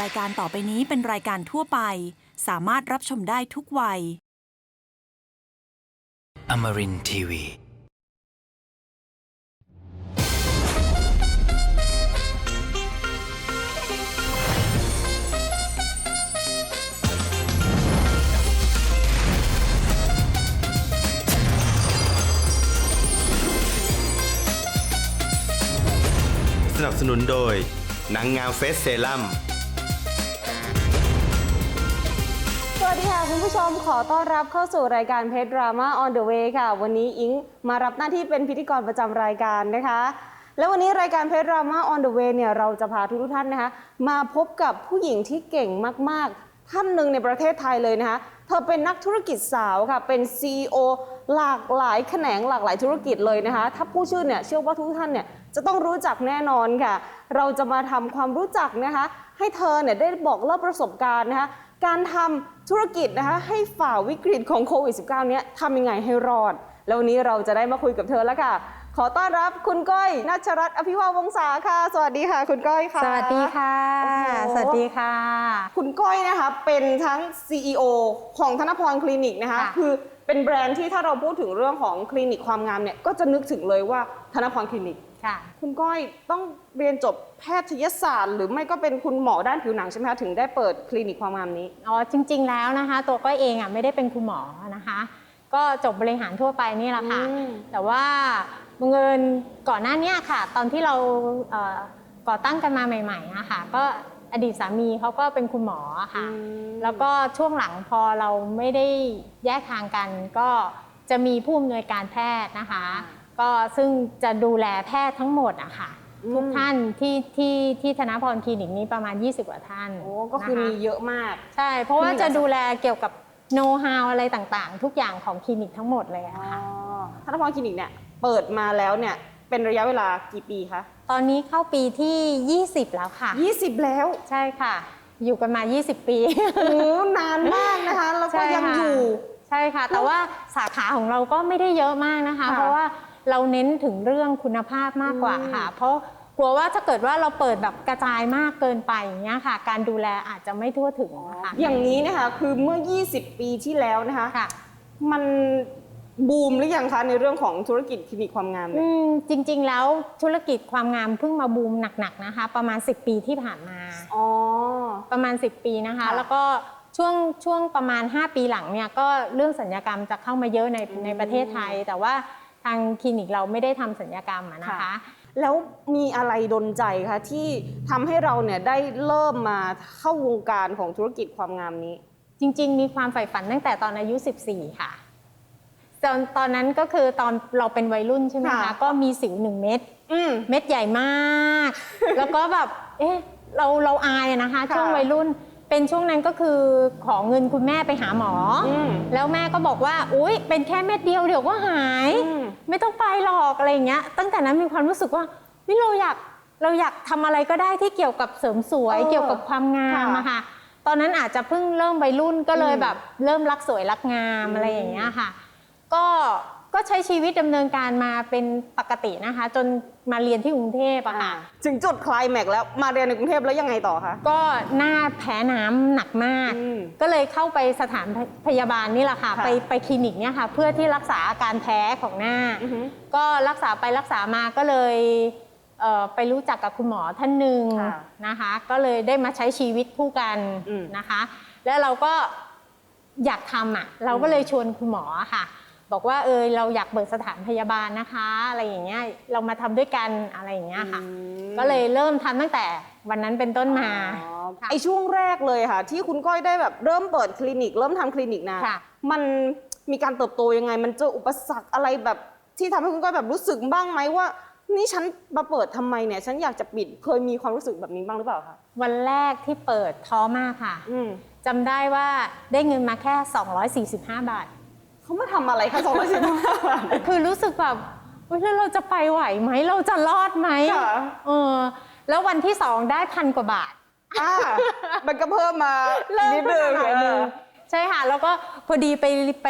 รายการต่อไปนี้เป็นรายการทั่วไป สามารถรับชมได้ทุกวัย Amarin Tiwi. สนับสนุนโดยนางงามเฟสเซรั่ม วัสดีค่ะ คุณผู้ชมขอต้อนรับเข้าสู่รายการเพจดราม่า on the way ค่ะ วันนี้อิงมารับหน้าที่เป็นพิธีกรประจำรายการนะคะ และวันนี้รายการเพจดราม่า on the way เนี่ยเราจะพาทุกท่านนะคะ มาพบกับผู้หญิงที่เก่งมากๆ ท่านหนึ่งในประเทศไทยเลยนะคะ เธอเป็นนักธุรกิจสาวค่ะ เป็น CEO หลากหลายแขนงหลากหลายธุรกิจเลยนะคะ ถ้าผู้ชื่อเนี่ยเชื่อว่าทุกท่านเนี่ยจะต้องรู้จักแน่นอนค่ะ เราจะมาทำความรู้จักนะคะ ให้เธอเนี่ยได้บอกเล่าประสบการณ์นะคะ การทำธุรกิจนะคะให้ฝ่าวิกฤตของโควิด -19 เนี้ยทำยังไงให้รอด แล้ววันนี้เราจะได้มาคุยกับเธอแล้วค่ะ ขอต้อนรับคุณก้อยนัชรัตน์อภิวาวงศาค่ะ สวัสดีค่ะ คุณก้อยค่ะ สวัสดีค่ะโอ้โหสวัสดีค่ะ คุณก้อยนะคะเป็นทั้ง CEO ของธนพรคลินิกนะคะค่ะคือเป็นแบรนด์ที่ถ้าเราพูดถึงเรื่องของคลินิกความงามเนี่ยก็จะนึกถึงเลยว่าธนพรคลินิก ค่ะคุณก้อยต้องเรียนจบแพทยศาสตร์ หรือไม่ก็เป็นคุณหมอด้านผิวหนังใช่ไหมคะถึงได้เปิดคลินิกความงามนี้ อ๋อจริง ๆ แล้วนะคะ ตัวก้อยเองอะไม่ได้เป็นคุณหมอนะคะ ก็จบบริหารทั่วไปนี่แหละค่ะ อืม แต่ว่าบังเอิญก่อนหน้าเนี้ยค่ะ ตอนที่เราเอ่อก่อตั้งกันมาใหม่ๆอะค่ะก็อดีตสามีเขาก็เป็นคุณหมออะค่ะ แล้วก็ช่วงหลังพอเราไม่ได้แยกทางกัน ก็จะมีผู้อำนวยการแพทย์นะคะ ก็ซึ่งจะดูแลแพทย์ทั้งหมดอะค่ะอืมทุกท่านที่ที่ที่ธนพรคลินิกนี้ประมาณ 20 กว่าท่านโอ้ก็คือนะะมีเยอะมาก ใช่ เพราะว่าคือมีจะดูแลเกี่ยวกับโน้ตฮาวอะไรต่างๆ ทุกอย่างของคลินิกทั้งหมดเลยอะค่ะ ธนพรคลินิกเนี่ยเปิดมาแล้วเนี่ยเป็นระยะเวลากี่ปีคะตอนนี้เข้าปีที่ 20 แล้วค่ะ 20 แล้ว ใช่ค่ะ อยู่กันมา 20 ปี โอ้นานมากนะคะ แล้วก็ใช่ยังค่ะ อยู่ ใช่ค่ะ แต่ว่าสาขาของเราก็ไม่ได้เยอะมากนะคะ ค่ะเพราะว่า เราเน้นถึงเรื่องคุณภาพมากกว่าค่ะ เพราะกลัวว่าถ้าเกิดว่าเราเปิดแบบกระจายมากเกินไปอย่างเงี้ยค่ะ การดูแลอาจจะไม่ทั่วถึงนะคะอย่างนี้นะคะคือเมื่อ 20 ปีที่แล้วนะคะค่ะ มันบูมหรือยังคะในเรื่องของธุรกิจคลินิกความงามเนี่อืยมจริงๆแล้วธุรกิจความงามเพิ่งมาบูมหนักๆนะคะ ประมาณ 10 ปีที่ผ่านมา อ๋อ ประมาณ 10 ปีนะคะ ค่ะแล้วก็ช่วงช่วงประมาณ 5 ปีหลังเนี่ยก็เรื่องสัญญกรรมจะเข้ามาเยอะในอืมในประเทศไทย แต่ว่า ทางคลินิกเราไม่ได้ทำสัญญกรรมอะนะคะแล้วมีอะไรดนใจคะที่ทำให้เราเนี่ยได้เริ่มมาเข้าวงการของธุรกิจความงามนี้ จริง ๆ มีความใฝ่ฝันตั้งแต่ตอนอายุ 14 ค่ะตอนตอนนั้นก็คือตอนเราเป็นวัยรุ่นใช่ไหมคะค่ะก็มีสิวหนึ่งเม็ด อืม เม็ดใหญ่มาก แล้วก็แบบ เอ๊ะ เราเราอายอะนะคะ ค่ะช่วงวัยรุ่น เป็นช่วงนั้นก็คือขอเงินคุณแม่ไปหาหมออมแล้วแม่ก็บอกว่าอุ๊ย เป็นแค่เม็ดเดียวเดี๋ยวก็หาย อืม ไม่ต้องไปหรอกอะไรอย่างเงี้ย ตั้งแต่นั้นมีความรู้สึกว่าเฮ้ยเราอยากเราอยากทำอะไรก็ได้ที่เกี่ยวกับเสริมสวย เออเกี่ยวกับความงามค่ะอะค่ะ ตอนนั้นอาจจะเพิ่งเริ่มวัยรุ่นก็เลยอืม แบบเริ่มรักสวยรักงามอืมอะไรอย่างเงี้ยค่ะ ก็ ก็ใช้ชีวิตดำเนินการมาเป็นปกตินะคะ จนมาเรียนที่กรุงเทพอะค่ะ ถึงจุดไคลายแม็กซ์แล้วมาเรียนในกรุงเทพแล้วยังไงต่อคะ ก็หน้าแพ้น้ำหนักมาก อืมก็เลยเข้าไปสถานพยาบาลนี่แหละค่ะ ค่ะไปไปคลินิกเนี่ยค่ะ เพื่อที่รักษาอาการแพ้ของหน้า อือฮึก็รักษาไปรักษามาก็เลยเอ่อไปรู้จักกับคุณหมอท่านหนึ่งค่ะนะคะ ก็เลยได้มาใช้ชีวิตคู่กันอืม นะคะ แล้วเราก็อยากทำอะ เราก็เลยชวนคุณหมอค่ะ บอกว่าเออเราอยากเปิดสถานพยาบาลนะคะ อะไรอย่างเงี้ยเรามาทำด้วยกันอะไรอย่างเงี้ยค่ะอืมก็เลยเริ่มทำตั้งแต่วันนั้นเป็นต้นมา อ๋อค่ะไอช่วงแรกเลยค่ะ ที่คุณก้อยได้แบบเริ่มเปิดคลินิก เริ่มทำคลินิกนะค่ะ มันมีการเติบโตยังไง มันเจออุปสรรคอะไรแบบที่ทำให้คุณก้อยแบบรู้สึกบ้างไหมว่า นี่ฉันมาเปิดทำไมเนี่ย ฉันอยากจะปิดเคยมีความรู้สึกแบบนี้บ้างหรือเปล่าคะวันแรกที่เปิดท้อมากค่ะอืมจำได้ว่าได้เงินมาแค่ 245 บาท เขามาทำอะไรคะสองร้อยสิบห้าบาท คือรู้สึกแบบเฮ้ยแล้วเราจะไปไหวไหมเราจะรอดไหมค่ะ เออ แล้ววันที่สองได้พันกว่าบาท อ่ามันก็เพิ่มมาเริ่มนิดขึ้นึนงมาหน่อยนึงเออใช่ค่ะ แล้วก็พอดีไปไป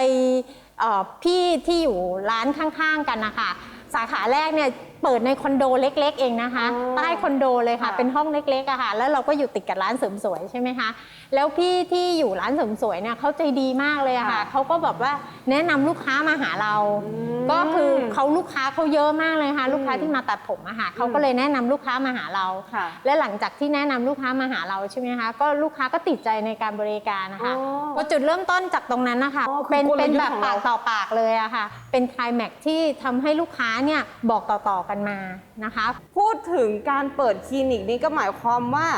เอ่อพี่ที่อยู่ร้านข้างๆกันนะคะ สาขาแรกเนี่ย เปิดในคอนโดเล็กๆ เองนะคะอ๋อใต้คอนโดเลยค่ะ ค่ะ เป็นห้องเล็กๆอะค่ะ แล้วเราก็อยู่ติดกับร้านเสริมสวยใช่ไหมคะ แล้วพี่ที่อยู่ร้านเสริมสวยเนี่ยเขาใจดีมากเลยอะค่ะค่ะเขาก็แบบว่าแนะนำลูกค้ามาหาเรามก็คือเขาลูกค้าเขาเยอะมากเลยค่ะ ลูกค้าที่มาตัดผมอะค่ะเขาก็เลยแนะนำลูกค้ามาหาเรา ค่ะ และหลังจากที่แนะนำลูกค้ามาหาเราใช่ไหมคะ ก็ลูกค้าก็ติดใจในการบริการนะคะอ๋อก็จุดเริ่มต้นจากตรงนั้นนะคะ อ๋อคือเป็นกลยุทธ์เป็นแบบของปาเรากต่อปากเลยอะค่ะ เป็นคลายแม็กที่ทำให้ลูกค้าเนี่ยบอกต่อๆกันมานะคะ พูดถึงการเปิดคลินิกนี้ก็หมายความว่า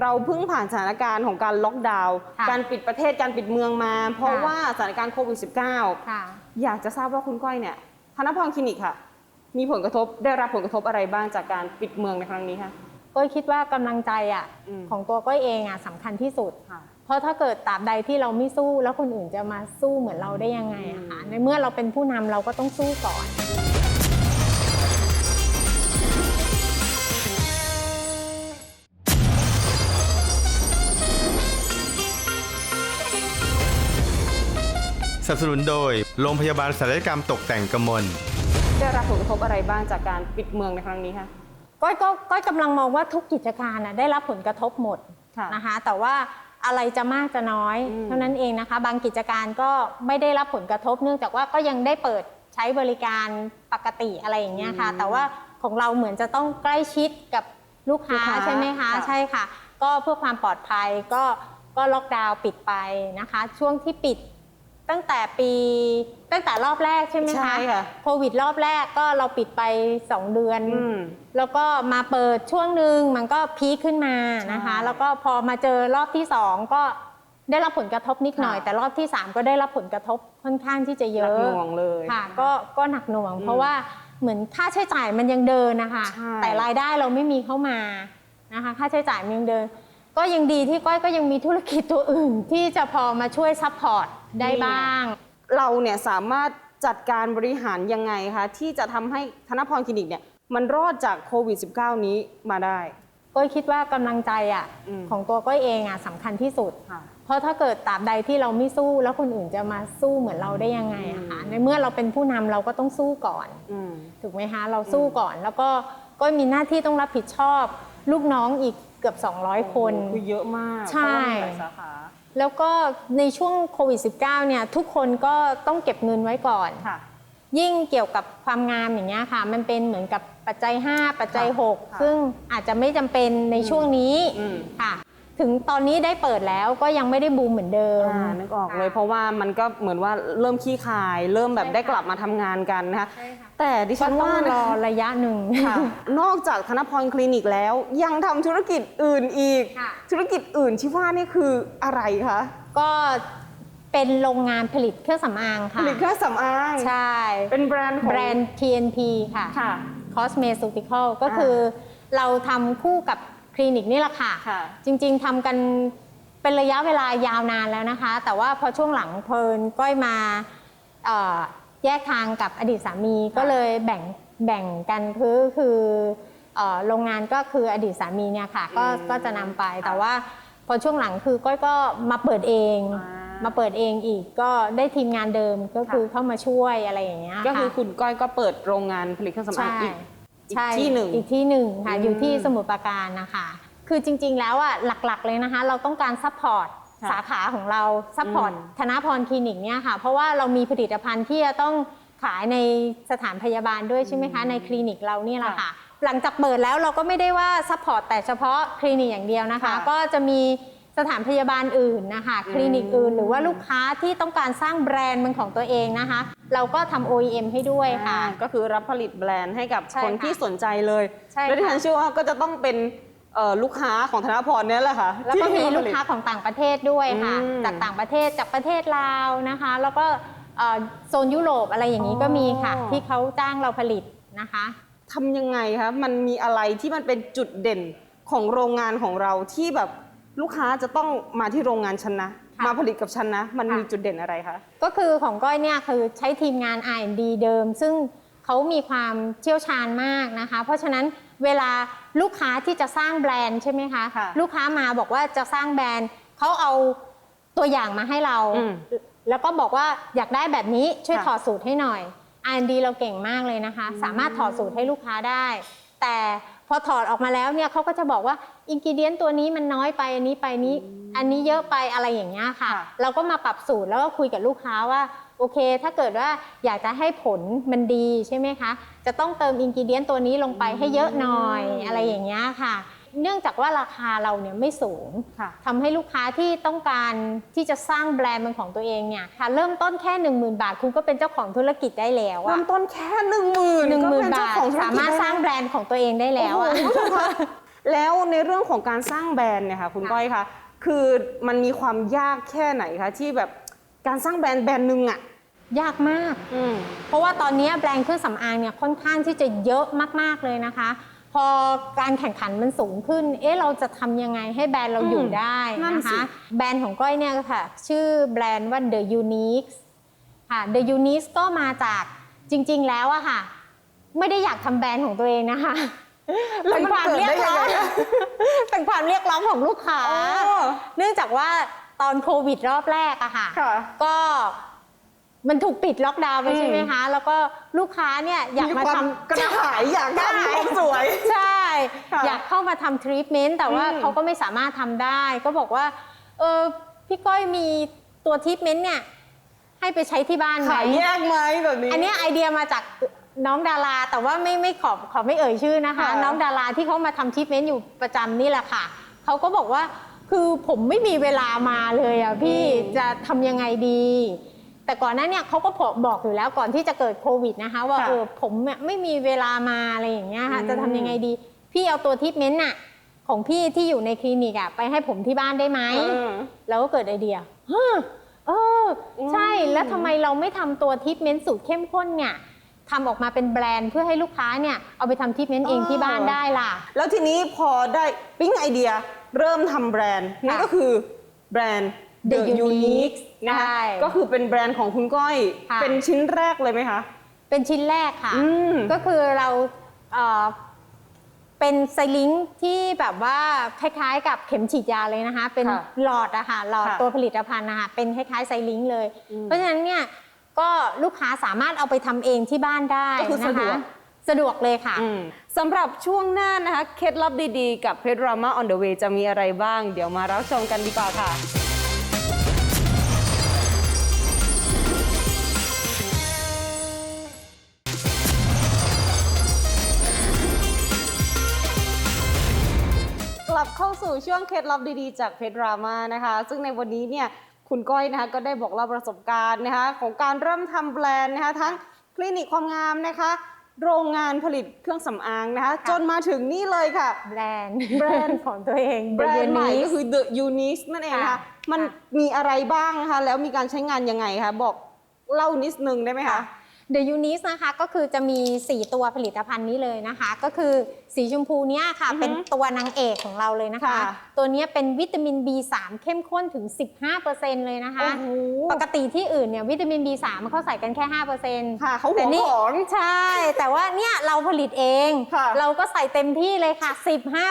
เราเพิ่งผ่านสถานการณ์ของการล็อกดาวน์ค่ะการปิดประเทศการปิดเมืองมา เพราะค่ะ ว่าสถานการณ์โควิด -19 ค่ะ อยากจะทราบว่าคุณก้อยเนี่ยธนพรคลินิกค่ะ มีผลกระทบได้รับผลกระทบอะไรบ้างจากการปิดเมืองในครั้งนี้คะ ก้อยคิดว่ากำลังใจอะอืม ของตัวก้อยเองอะสำคัญที่สุด ค่ะ เพราะถ้าเกิดตราบใดที่เราไม่สู้ แล้วคนอื่นจะมาสู้เหมือนเราได้ยังไงอะคะในเมื่อเราเป็นผู้นำเราก็ต้องสู้ก่อน นับสนุนโดย โรงพยาบาลศัลยกรรมตกแต่งกมล ได้รับผลกระทบอะไรบ้างจากการปิดเมืองในครั้งนี้คะ ก้อยก็ก้อยกำลังมองว่าทุกกิจการน่ะได้รับผลกระทบหมดค่ะนะคะแต่ว่าอะไรจะมากจะน้อย อืม เท่านั้นเองนะคะ บางกิจการก็ไม่ได้รับผลกระทบ เนื่องจากว่าก็ยังได้เปิดใช้บริการปกติอะไรอย่างเงี้ยค่ะ แต่ว่าของเราเหมือนจะต้องใกล้ชิดกับลูกค้าลูกค้าใช่ไหมคะค่ะ ใช่ค่ะ ก็เพื่อความปลอดภัยก็ก็ล็อกดาวน์ปิดไปนะคะ ช่วงที่ปิด ตั้งแต่ปีตั้งแต่รอบแรกใช่ไหมใช่คะค่ะโควิดรอบแรกก็เราปิดไป 2 เดือน อืมแล้วก็มาเปิดช่วงหนึ่งมันก็พีคขึ้นมานะคะ ใช่ แล้วก็พอมาเจอรอบที่สองก็ได้รับผลกระทบนิดหน่อยค่ะแต่รอบที่สามก็ได้รับผลกระทบค่อนข้างที่จะเยหนักอะ หน่วงเลย ค่ะก็ก็หนักหน่วง อืมเพราะว่าเหมือนค่าใช้จ่ายมันยังเดินนะคะใช่ แต่รายได้เราไม่มีเข้ามานะคะ ค่าใช้จ่ายมันยังเดิน ก็ยังดีที่ก้อยก็ยังมีธุรกิจตัวอื่น ที่จะพอมาช่วยซัพพอร์ต ได้บ้าง เราเนี่ยสามารถจัดการบริหารยังไงคะ ที่จะทำให้ธนพรคลินิกเนี่ยมันรอดจากโควิด -19 นี้มาได้ ก้อยคิดว่ากำลังใจอะอืม ของตัวก้อยเองอะสำคัญที่สุด ค่ะ เพราะถ้าเกิดตราบใดที่เราไม่สู้แล้วคนอื่นจะมาสู้เหมือนเราได้ยังไงอะคะในเมื่อเราเป็นผู้นำเราก็ต้องสู้ก่อน อืม ถูกไหมคะ เราสู้ก่อนแล้วก็ก็มีหน้าที่ต้องรับผิดชอบ ลูกน้องอีกเกือบ 200 คน คือเยอะมากใช่ เพราะว่ามีหลายสาขา แล้วก็ในช่วงโควิด -19 เนี่ยทุกคนก็ต้องเก็บเงินไว้ก่อน ค่ะ ยิ่งเกี่ยวกับความงามอย่างเงี้ยค่ะ มันเป็นเหมือนกับปัจจัย 5 ปัจจัย ค่ะ6ซึ่งอาจจะไม่จำเป็นในช่วงนี้อืม ค่ะ ถึงตอนนี้ได้เปิดแล้วก็ยังไม่ได้บูมเหมือนเดิม อ่านึกออกเลย เพราะว่ามันก็เหมือนว่าเริ่มขี้คาย เริ่มแบบใช่ค่ะได้กลับมาทำงานกันนะคะใช่ค่ะ แต่ดิก็ฉันต้อว่างนะรอคะ ระยะหนึ่ง ค่ะนอกจากธนพรคลินิกแล้วยังทำธุรกิจอื่นอีก ค่ะ ธุรกิจอื่นที่ว่านี่คืออะไรคะก็เป็นโรงงานผลิตเครื่องสำอางผค่ะ ลิตเครื่องสำอางใช่ เป็นแบรนด์ของแบรนด์ TNP ค่ะ ค่ะ Cosmeceutical ก็คือเราทำคู่กับ คลินิกนี่แหละค่ะ ค่ะ จริงๆทำกันเป็นระยะเวลายาวนานแล้วนะคะ แต่ว่าพอช่วงหลังเพลินก้อยมาเอ่อแยกทางกับอดีตสามีก็เลยแบ่งแบ่งกันคือคือเอ่อโรงงานก็คืออดีตสามีเนี่ยค่ะก็อืมก็จะนำไปค่ะแต่ว่าพอช่วงหลังคือก้อยก็มาเปิดเอง อ่าม มาเปิดเองอีกก็ได้ทีมงานเดิมก็คือเข้ามาช่วยอะไรอย่างเงี้ยก็คือค่ะคุณก้อยก็เปิดโรงงานผลิตเครื่องสำอางใช่อีก อีกใช่ที่หนึ่ง อีกที่หนึ่งค่ะอืมอยู่ที่สมุทรปราการนะคะ คือจริงๆแล้วอะหลักๆเลยนะคะ เราต้องการซัพพอร์ตค่ะสาขาของเราซัพพอร์ตอืม ธนพรคลินิกเนี่ยค่ะ เพราะว่าเรามีผลิตภัณฑ์ที่จะต้องขายในสถานพยาบาลด้วยใช่ไหมคะในคลินิกเรานี่แหละค่ะ หลังจากเปิดแล้วเราก็ไม่ได้ว่าซัพพอร์ตแต่เฉพาะคลินิกอย่างเดียวนะคะ ค่ะ ก็จะมี สถานพยาบาลอื่นนะคะ คลินิกอื่น หรือว่าลูกค้าที่ต้องการสร้างแบรนด์เป็นของตัวเองนะคะ เราก็ทำ OEM ให้ด้วยค่ะ อ่าก็คือรับผลิตแบรนด์ให้กับใช่คนค่ะที่สนใจเลยใช่แล้วที่ค่ะ ฉันเชื่อว่าก็จะต้องเป็นเอ่อลูกค้าของธนพรเนี่ยแหละค่ะแล้วก็ที่มีผลูกตค้าของต่างประเทศด้วยค่ะ อืมจากต่างประเทศจากประเทศลาวนะคะ แล้วก็เอ่อโซนยุโรปอะไรอย่างนี้ก็มีค่ะ อ๋อ ที่เขาจ้างเราผลิตนะคะ ทำยังไงคะมันมีอะไรที่มันเป็นจุดเด่นของโรงงานของเราที่แบบ ลูกค้าจะต้องมาที่โรงงานฉันนะ ค่ะ มาผลิตกับฉันนะ มันค่ะมีจุดเด่นอะไรคะ ก็คือของก้อยเนี่ยคือใช้ทีมงาน R&D เดิม ซึ่งเขามีความเชี่ยวชาญมากนะคะ เพราะฉะนั้นเวลาลูกค้าที่จะสร้างแบรนด์ใช่ไหมคะค่ะลูกค้ามาบอกว่าจะสร้างแบรนด์เขาเอาตัวอย่างมาให้เรา อืมแล้วก็บอกว่าอยากได้แบบนี้ช่วยค่ะถอดสูตรให้หน่อย R&D เราเก่งมากเลยนะคะ สามารถถอดสูตรให้ลูกค้าได้ แต่พอถอดออกมาแล้วเนี่ยเขาก็จะบอกว่า อินกิเดียนตัวนี้มันน้อยไปอันนี้ไปนี้ อันนี้เยอะไปอะไรอย่างเงี้ยค่ะ ค่ะ เราก็มาปรับสูตรแล้วก็คุยกับลูกค้าว่าโอเค ถ้าเกิดว่าอยากจะให้ผลมันดีใช่ไหมคะ จะต้องเติมอินกิเดียนตัวนี้ลงไปให้เยอะหน่อยอะไรอย่างเงี้ยค่ะ เนื่องจากว่าราคาเราเนี่ยไม่สูง ค่ะ ทำให้ลูกค้าที่ต้องการที่จะสร้างแบรนด์เป็นของตัวเองเนี่ยค่ะเริ่มต้นแค่ 1 0,000 บาท คุณก็เป็นเจ้าของธุรกิจได้แล้วเริ่อะมต้นแค่หนึ่งหมื่นหนึ่งหมื่นเจ้าบาทของธุรกิจสามารถได้สร้างแบรนด์ของตัวเองได้แล้วอะ โอ้โหคุณผู้ชมคะ แล้วในเรื่องของการสร้างแบรนด์เนี่ยค่ะคุณค่ะก้อยคะคือมันมีความยากแค่ไหนคะที่แบบการสร้างแบรนด์แบรนด์หนึ่งอะยากมาก อืม เพราะว่าตอนนี้แบรนด์เครื่องสำอางเนี่ยค่อนข้างที่จะเยอะมาก ๆ เลยนะคะ พอการแข่งขันมันสูงขึ้น เอ๊ะเราจะทำยังไงให้แบรนด์เราอยู่ได้นั่นนะสิ คะ แบรนด์ของก้อยเนี่ยค่ะ ชื่อแบรนด์ว่า The Unique ค่ะ The Unique ก็มาจากจริง ๆ แล้วอะค่ะ ไม่ได้อยากทำแบรนด์ของตัวเองนะคะแล้ว เป็นมันความเกิดเรียได้กยังร้อไงงอะเป็นความเรียกร้องของลูกค้าอ๋อเนื่องจากว่าตอนโควิดรอบแรกอะค่ะค่ะก็มันถูกปิดล็อกดาวน์ไปอืมใช่ไหมคะ แล้วก็ลูกค้าเนี่ยอยากมีมาควาทมำกระหายอยากทำความสวย ใช่ค่ะอยากเข้ามาทำทรีทเมนต์แต่ว่าอืมเขาก็ไม่สามารถทำได้ ก็บอกว่า เออพี่ก้อยมีตัวทรีทเมนต์เนี่ยให้ไปใช้ที่บ้านไหมขายแยกไหมแบบนี้ อันเนี้ยไอเดียมาจาก น้องดาราแต่ว่าไม่ไม่ขอขอไม่เอ่ยชื่อนะคะ ค่ะ น้องดาราที่เขามาทำทรีทเมนต์อยู่ประจำนี่แหละค่ะเขาก็บอกว่าคือผมไม่มีเวลามาเลยอะพี่จะทำยังไงดี แต่ก่อนหน้าเนี่ยเขาก็บอกอยู่แล้วก่อนที่จะเกิดโควิดนะคะ ว่าค่ะเออผมเนี่ยไม่มีเวลามาอะไรอย่างเงี้ยค่ะอืม จะทำยังไงดี พี่เอาตัวทรีทเมนต์น่ะของพี่ที่อยู่ในคลินิกอะไปให้ผมที่บ้านได้ไหมเออแล้วก็เกิดไอเดียฮะเออ ใช่ อืมแล้วทำไมเราไม่ทำตัวทรีทเมนต์สูตรเข้มข้นเนี่ย ทำออกมาเป็นแบรนด์เพื่อให้ลูกค้าเนี่ยเอาไปทำทรีทเมนต์เองที่บ้านได้ล่ะ แล้วทีนี้พอได้ปิ๊งไอเดียเริ่มทำแบรนด์นั่นก็คือแบรนด์ The The Unique Unique นะคะใช่ก็คือเป็นแบรนด์ของคุณก้อย ค่ะ เป็นชิ้นแรกเลยไหมคะ เป็นชิ้นแรกค่ะ อืม ก็คือเราเอ่อเป็นไซลิงค์ที่แบบว่าคล้ายๆ กับเข็มฉีดยาเลยนะคะ เป็นค่ะหลอดอะค่ะหลอดค่ะตัวผลิตภัณฑ์นะคะเป็นคล้ายๆไซลิงค์เลยอืมเพราะฉะนั้นเนี่ย ก็ลูกค้าสามารถเอาไปทำเองที่บ้านได้ก็คือนะสะดวคะก สะดวกเลยค่ะ อืมสำหรับช่วงหน้านะคะ เคล็ดลับดีๆ กับเพชรรามา on the way จะมีอะไรบ้าง เดี๋ยวมารับชมกันดีกว่าค่ะ กลับเข้าสู่ช่วงเคล็ดลับดีๆ จากเพชรรามานะคะ ซึ่งในวันนี้เนี่ย คุณก้อยนะคะก็ได้บอกเล่าประสบการณ์นะคะของการเริ่มทำแบรนด์นะคะทั้งคลินิกความงามนะคะ โรงงานผลิตเครื่องสำอางนะคะค่ะจนมาถึงนี่เลยค่ะ แบรนด์แบรนด์ของตัวเอง แบรนด์ใหม่ The ก็ Unique คือ The Unique นั่นเองนะคะค่ะมันค่ะมีอะไรบ้างนะคะแล้วมีการใช้งานยังไงคะบอกเล่านิดนึงได้ไหมคะ The Unique นะคะก็คือจะมี 4 ตัวผลิตภัณฑ์นี้เลยนะคะ ก็คือสีชมพูเนี้ยค่ะ อือฮึเป็นตัวนางเอกของเราเลยนะคะ ค่ะ ตัวเนี้ยเป็นวิตามิน B3 เข้มข้นถึง 15%เลยนะคะโอ้โหปกติที่อื่นเนี่ยวิตามิน B3 มันเขาใส่กันแค่ 5%ค่ะเขาหแต่วงนี่ ของ ใช่ แต่ว่าเนี่ยเราผลิตเอง ค่ะ เราก็ใส่เต็มที่เลยค่ะ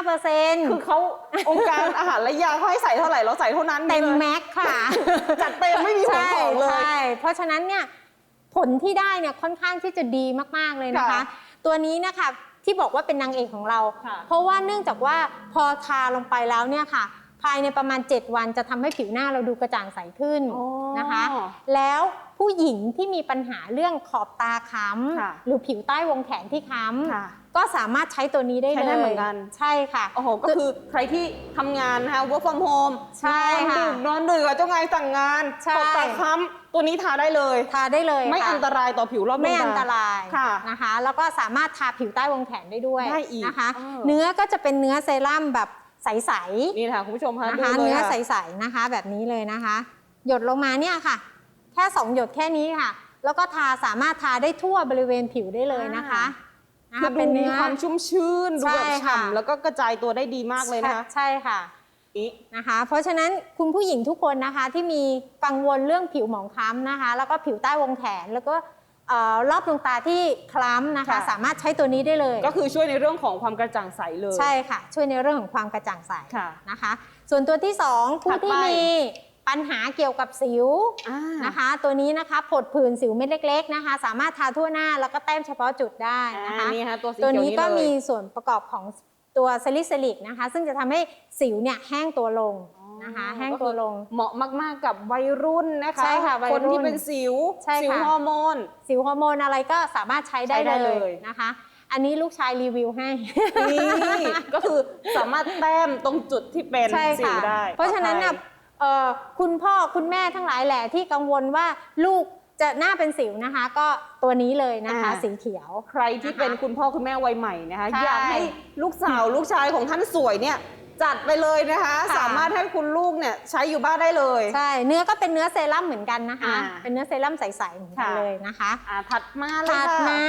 15%คือเขาองค์การอาหารและยาเขาให้ใส่เท่าไหร่เราใส่เท่านั้นเต็มลยแม็กซ์ค่ะ จัดเต็มไม่มีหัวของเลยใช่ใช่ เพราะฉะนั้นเนี่ย ผลที่ได้เนี่ยค่อนข้างที่จะดีมากๆเลยนะคะ ค่ะตัวนี้นะคะที่บอกว่าเป็นนางเอกของเรา ค่ะ เพราะว่าเนื่องจากว่าพอทาลงไปแล้วเนี่ยค่ะ ภายในประมาณ 7 วันจะทำให้ผิวหน้าเราดูกระจ่างใสขึ้นอ๋อนะคะ แล้วผู้หญิงที่มีปัญหาเรื่องขอบตาค้ค่ะำหรือผิวใต้วงแขนที่ค้ค่ะำ ก็สามารถใช้ตัวนี้ได้ใช้เลยได้เหมือนกันใช่ค่ะ โอ้โห ก็คือใครที่ทำงานนะคะ work from home ใช่ค่ะ นอนดึกนอนดึกอะเจ้านายสั่งงานใช่ ตกตาค้ำตัวนี้ทาได้เลย ทาได้เลยไม่ค่ะอันตรายต่อผิวรอบดวงไม่อันตาตรายค่ะนะคะ แล้วก็สามารถทาผิวใต้วงแขนได้ด้วยได้อีกนะคะ เออ เนื้อก็จะเป็นเนื้อเซรั่มแบบใสนี่นะคะคุณผู้ชมๆคะนะดูคะ เลยเนื้อค่ะใสๆนะคะ แบบนี้เลยนะคะ หยดลงมาเนี่ยค่ะ แค่สองหยดแค่นี้ค่ะ แล้วก็ทาสามารถทาได้ทั่วบริเวณผิวได้เลยนะคะ นะคืคะอเป็ดูนมีเนื้อ ความชุ่มชื่นดูแบบใช่ค่ะ ฉ่ำแล้วก็กระจายตัวได้ดีมากเลยนะคะใช่ค่ะนี่นะคะ เพราะฉะนั้นคุณผู้หญิงทุกคนนะคะที่มีกังวลเรื่องผิวหมองคล้ำนะคะ แล้วก็ผิวใต้วงแขนแล้วก็เอ่อรอบดวงตาที่คล้ำนะคะค่ะสามารถใช้ตัวนี้ได้เลย ก็คือช่วยในเรื่องของความกระจ่างใสเลยใช่ค่ะ ช่วยในเรื่องของความกระจ่างใสค่ะ นะคะ ส่วนตัวที่2ผู้ถัดไปที่มี ปัญหาเกี่ยวกับสิวอ่านะคะ ตัวนี้นะคะผดผื่นสิวเม็ดเล็ก ๆนะคะ สามารถทาทั่วหน้าแล้วก็แต้มเฉพาะจุดได้นะคะอ่านี่ฮะตัวสีตัวเขียวนี้นี้ก็เลยมีส่วนประกอบของตัวซาลิซิลิกนะคะ ซึ่งจะทำให้สิวเนี่ยแห้งตัวลงนะคะแห้งตัวลงเหมาะมากๆกับวัยรุ่นนะคะใช่ค่ะวัยรุ่คนนที่เป็นสิวใช่ค่ะสิวฮอร์โมน สิวฮอร์โมนอะไรก็สามารถใช้ได้ใช้ได้เลเลยยนะคะอันนี้ลูกชายรีวิวให้ นี่ ก็คือสามารถแต้มตรงจุดที่เป็นใช่สิวค่ะได้ เพราะฉะนั้นน่ะ เอ่อคุณพ่อคุณแม่ทั้งหลายแหละที่กังวลว่าลูกจะหน้าเป็นสิวนะคะ ก็ตัวนี้เลยนะคะสีเขียว ใครที่เป็นคุณพ่อคุณแม่วัยใหม่นะคะ ใช่อยากให้ลูกสาวลูกชายของท่านสวยเนี่ย จัดไปเลยนะคะ ค่ะ สามารถให้คุณลูกเนี่ยใช้อยู่บ้านได้เลย ใช่เนื้อก็เป็นเนื้อเซรั่มเหมือนกันนะคะ อ่าเป็นเนื้อเซรั่มใสๆเหมือนกันค่ะ เลยนะคะ อ่าถัดมาเลยถัดค่ะ มา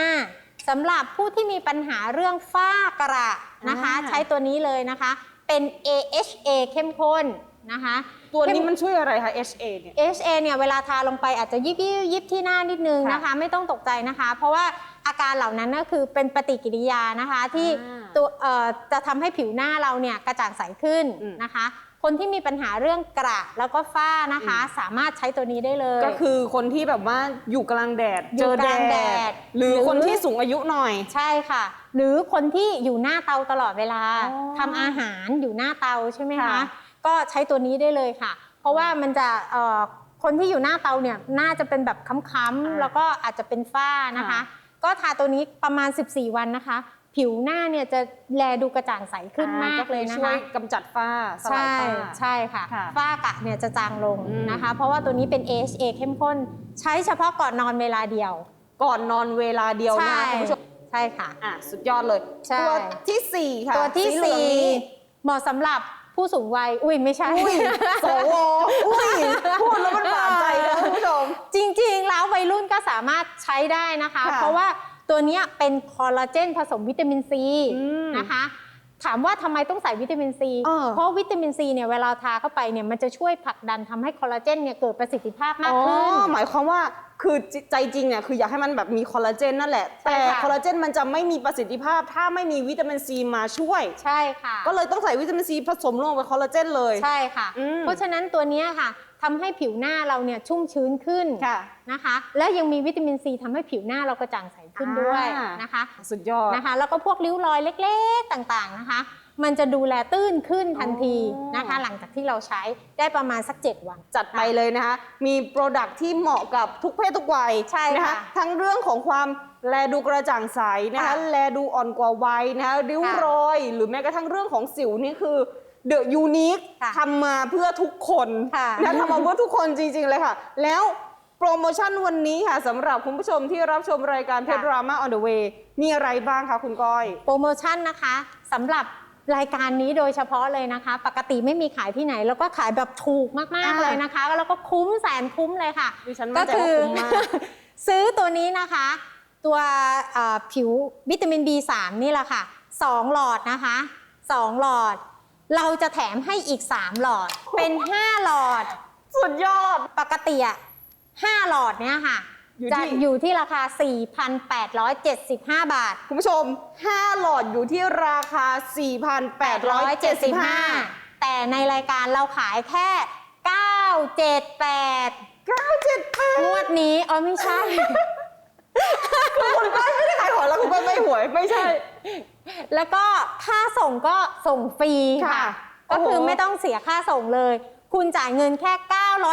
สำหรับผู้ที่มีปัญหาเรื่องฝ้ากระนะคะ อ่า ใช้ตัวนี้เลยนะคะ เป็น AHA เข้มข้น นะคะ ตัวนี้มันช่วยอะไรคะ HA เนี่ย HA เนี่ยเวลาทาลงไปอาจจะยิบยิบยิบที่หน้านิดนึงค่ะนะคะ ไม่ต้องตกใจนะคะ เพราะว่าอาการเหล่านั้นก็คือเป็นปฏิกิริยานะคะที่อ่าตัวเอ่อจะทำให้ผิวหน้าเราเนี่ยกระจ่างใสขึ้นอืมนะคะ คนที่มีปัญหาเรื่องกระแล้วก็ฝ้านะคะ สามารถใช้ตัวนี้ได้เลย ก็คือคนที่แบบว่าอยู่กลางแดดอยู่เจอกลางแดดหรือหรือคนที่สูงอายุหน่อยใช่ค่ะหรือคนที่อยู่หน้าเตาตลอดเวลาอ๋อทำอาหารอยู่หน้าเตาใช่ไหมค่ะคะ ก็ใช้ตัวนี้ได้เลยค่ะ เพราะว่ามันจะเอ่อคนที่อยู่หน้าเตาเนี่ยน่าจะเป็นแบบค้ำอ่าๆแล้วก็อาจจะเป็นฝ้านะคะค่ะก็ทาตัวนี้ประมาณ 14 วันนะคะ ผิวหน้าเนี่ยจะแลดูกระจ่างใสขึ้นมากเลยนะช่วคะยกำจัดฝ้าสลาใช่ยฝ้า ใช่ค่ะ ค่ะฝ้ากระเนี่ยจะจางลงอืม นะคะ เพราะว่าตัวนี้เป็น AHA เข้มข้น ใช้เฉพาะก่อนนอนเวลาเดียวก่อนนอนเวลาเดียวนะคะคุณผู้ชมใช่ค่ะ อะ สุดยอดเลย ใช่ ตัวที่สี่ค่ะตัวที่สีเหลืองสี่นี้ เหมาะสำหรับ ผู้สูงวัย อุ้ยไม่ใช่อุ้ยสวอุ้ยพูดแล้วมันบาดใจนะคุณผู้ชม จริงๆ แล้ววัยรุ่นก็สามารถใช้ได้นะคะ ค่ะเพราะว่าตัวเนี้ยเป็นคอลลาเจนผสมวิตามินซีอืม นะคะ ถามว่าทำไมต้องใส่วิตามินซีเออเพราะวิตามินซีเนี่ยเวลาทาเข้าไปเนี่ยมันจะช่วยผลักดันทำให้คอลลาเจนเนี่ยเกิดประสิทธิภาพมากอ๋อขึ้นหมายความว่าคือใจจริงเนี่ยคืออยากให้มันแบบมีคอลลาเจนนั่นแหละใช่แต่ค่ะคอลลาเจนมันจะไม่มีประสิทธิภาพ ถ้าไม่มีวิตามินซีมาช่วย ใช่ค่ะ ก็เลยต้องใส่วิตามินซีผสมลงไปคอลลาเจนเลย ใช่ค่ะอืมเพราะฉะนั้นตัวเนี้ยค่ะทำให้ผิวหน้าเราเนี่ยชุ่มชื้นขึ้นค่ะนะคะ และยังมีวิตามินซีทำให้ผิวหน้าเรากระจ่างใส ขึ้นด้วยอ่านนะคะสุดยอดนะคะ แล้วก็พวกริ้วรอยเล็กๆต่างๆนะคะ มันจะดูแลตื้นขึ้นทันทีอ๋อนะคะ หลังจากที่เราใช้ได้ประมาณสัก 7 วัน จัดไปเลยนะคะ มีโปรดักที่เหมาะกับทุกเพศทุกวัยใช่นะค่ะคะทั้งเรื่องของความแลดูกระจ่างใสนะคะค่ะแลดูอ่อนกว่าวัยนะคะริ้วค่ะรอย หรือแม้กระทั่งเรื่องของสิวนี่คือเดอะยูนิคค่ะทำมาเพื่อทุกคนค่ะนะทำมาเพื่อทุกคนจริง ๆ เลยค่ะ แล้ว โปรโมชั่นวันนี้ค่ะสำหรับคุณผู้ชมที่รับชมรายการเพจค่ะดราม่าออนเดอะเวย์มีอะไรบ้างคะคุณก้อย โปรโมชั่นนะคะสำหรับรายการนี้โดยเฉพาะเลยนะคะ ปกติไม่มีขายที่ไหน แล้วก็ขายแบบถูกมากอ่าๆเลยนะคะ แล้วก็คุ้มแสนคุ้มเลยค่ะ ดิฉันมั่นใจว่าคุ้มมาก ซื้อตัวนี้นะคะ ตัวเอ่อผิววิตามิน B3 นี่แหละค่ะ 2 หลอดนะคะ 2 หลอด เราจะแถมให้อีก 3 หลอดเป็น 5 หลอด สุดยอด ปกติอะ 5 หลอดเนี่ยค่ะอยู่จะที่ อยู่ที่ราคา 4,875 บาท คุณผู้ชม 5 หลอดอยู่ที่ราคา 4,875 แต่ในรายการเราขายแค่ 978 978งวดนี้อ๋อไม่ใช่ คุณก้อยไม่ได้ขายของแล้วคุณก้อยไม่หวย ไม่ใช่ แล้วก็ค่าส่งก็ส่งฟรีค่ะ ค่ะก็คือโอ้โห ไม่ต้องเสียค่าส่งเลย คุณจ่ายเงินแค่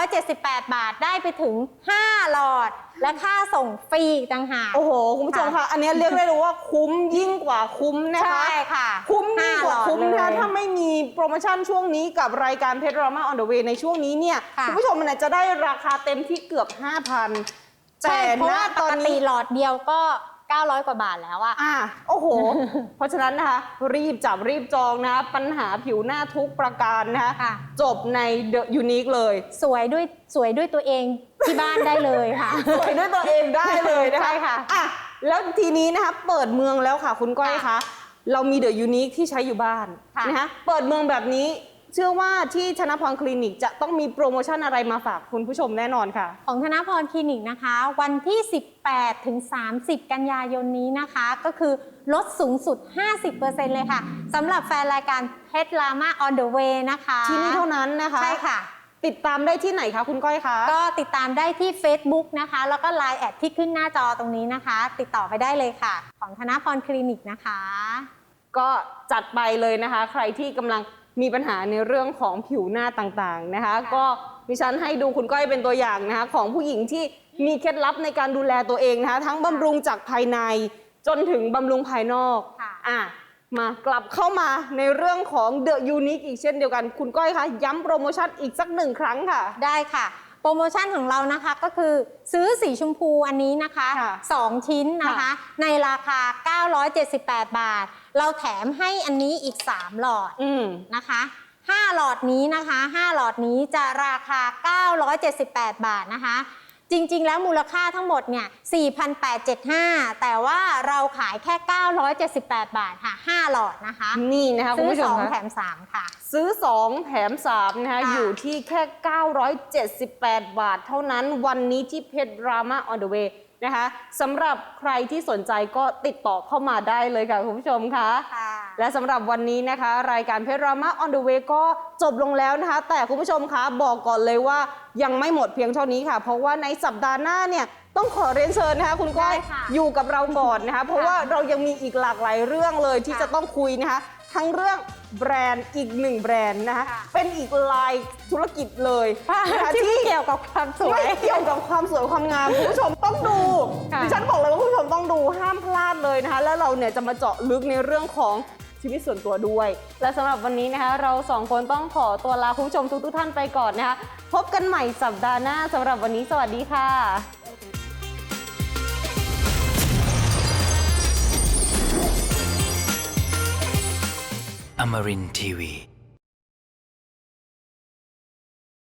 978 บาทได้ไปถึง 5 หลอด และค่าส่งฟรีอีกต่างหาก โอ้โห คุณผู้ชมคะอันนี้เรียกได้เลยว่าคุ้มยิ่งกว่าคุ้มนะคะ ใช่ค่ะ คุ้มยิ่งกว่าห้าหลอดคุ้มเลนะยถ้าไม่มีโปรโมชั่นช่วงนี้กับรายการเพจรามาออนเดอะเวในช่วงนี้เนี่ยค่ะณผู้ชมมันจะได้ราคาเต็มที่เกือบ 5,000ใช่แต่เพราะณว่าปตอกนตินี้หลอดเดียวก็ 900 กว่าบาทแล้วอะอะโอ้โห เพราะฉะนั้นนะคะ รีบจับรีบจองนะคะปัญหาผิวหน้าทุกประการนะคะค่ะ จบในเดอะยูนิคเลย สวยด้วยสวยด้วยตัวเองที่บ้านได้เลยค่ะ สวยด้วยตัวเองได้เลยนะคะใช่ค่ะอะ แล้วทีนี้นะคะเปิดเมืองแล้วค่ะคุณก้อยค่ะคะเรามีเดอะยูนิคที่ใช้อยู่บ้านค่ะ นะคะเปิดเมืองแบบนี้ เชื่อว่าที่ชนะพรคลินิกจะต้องมีโปรโมชั่นอะไรมาฝากคุณผู้ชมแน่นอนค่ะ ของธนพรคลินิกนะคะ วันที่ 18 ถึง 30 กันยายนนี้นะคะ ก็คือลดสูงสุด 50%เลยค่ะสำหรับแฟนรายการเพชรลามา on the way นะคะที่นี่เท่านั้นนะคะ ใช่ค่ะ ติดตามได้ที่ไหนคะคุณก้อยคะ ก็ติดตามได้ที่ Facebook นะคะ แล้วก็ Line แอดที่ขึ้นหน้าจอตรงนี้นะคะ ติดต่อไปได้เลยค่ะ ของธนพรคลินิกนะคะ ก็จัดไปเลยนะคะ ใครที่กำลัง มีปัญหาในเรื่องของผิวหน้าต่างๆนะคะค่ะก็ดิฉันให้ดูคุณก้อยเป็นตัวอย่างนะคะของผู้หญิงที่มีเคล็ดลับในการดูแลตัวเองนะคะทั้งบำรุงจากภายในจนถึงบำรุงภายนอกค่ะอะมากลับเข้ามาในเรื่องของ The Unique อีกเช่นเดียวกัน คุณก้อยคะย้ำโปรโมชั่นอีกสักหนึ่งครั้งค่ะ ได้ค่ะ โปรโมชั่นของเรานะคะก็คือซื้อสีชมพูอันนี้นะคะ ค่ะ2 ชิ้นนะคะค่ะในราคา 978 บาท เราแถมให้อันนี้อีก 3 หลอดอืม นะคะ5หลอดนี้นะคะ 5 หลอดนี้จะราคา 978 บาทนะคะ จริง ๆ แล้วมูลค่าทั้งหมดเนี่ย4,875 แต่ว่าเราขายแค่ 978 บาทค่ะ 5 หลอดนะคะ นี่นะคะคุณซื้อผู้ชม2คะแถม3ค่ะ ซื้อ 2 แถม 3 นะคะ ค่ะ อยู่ที่แค่ 978 บาทเท่านั้นวันนี้ที่เพจ Drama on the way นะ คะสำหรับใครที่สนใจก็ติดต่อเข้ามาได้เลยค่ะคุณผู้ชมคะค่ะและสำหรับวันนี้นะคะ รายการเพจ Drama on the way ก็จบลงแล้วนะคะ แต่คุณผู้ชมคะบอกก่อนเลยว่ายังไม่หมดเพียงเท่านี้ค่ะ เพราะว่าในสัปดาห์หน้าเนี่ยต้องขอเรียนเชิญนะคะคุณก้อยได้ค่ะอยู่กับเราก่อนนะคะ เพราะว่าเรายังมีอีกหลากหลายเรื่องเลยที่ค่ะ จะต้องคุยนะคะ ทั้งเรื่องแบรนด์อีกหนึ่งแบรนด์นะคะค่ะเป็นอีกลายธุรกิจเลยนะคะที่ที่ไม่เกี่ยวกับความสวยไม่เกี่ยวกับความสวยความงามคุณผู้ชมต้องดูค่ะดิฉันบอกเลยว่าคุณผู้ชมต้องดูห้ามพลาดเลยนะคะ แล้วเราเนี่ยจะมาเจาะลึกในเรื่องของชีวิตส่วนตัวด้วย และสำหรับวันนี้นะคะ เราสองคนต้องขอตัวลาคุณผู้ชมทุกๆท่านไปก่อนนะคะ พบกันใหม่สัปดาห์หน้าสำหรับวันนี้สวัสดีค่ะ Amarin Tiwi.